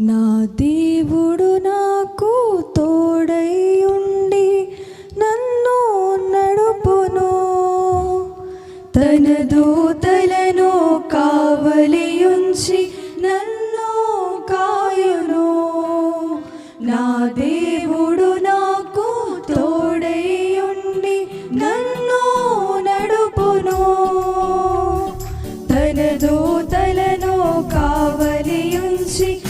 నా దేవుడు నాకు తోడై ఉండి నన్ను నడుపును. తన దూతలను కావలియుంచి నన్ను కాయును. నా దేవుడు నాకు తోడై ఉండి నన్ను నడుపును. తన దూతలను కావలియుంచి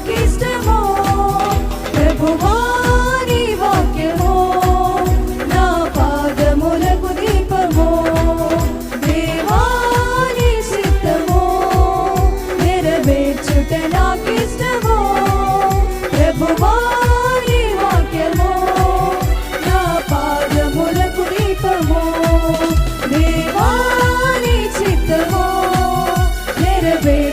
నాకిష్టమో ప్రభువా నీ వాక్యమో నా పాదములకు దీపమో దేవా నీ సిద్ధమో నెరవేర్చుట నాకిష్టమో ప్రభువా నీ వాక్యమో నా పాదములకు దీపమో దేవా నీ చిత్తమో నెరవేర్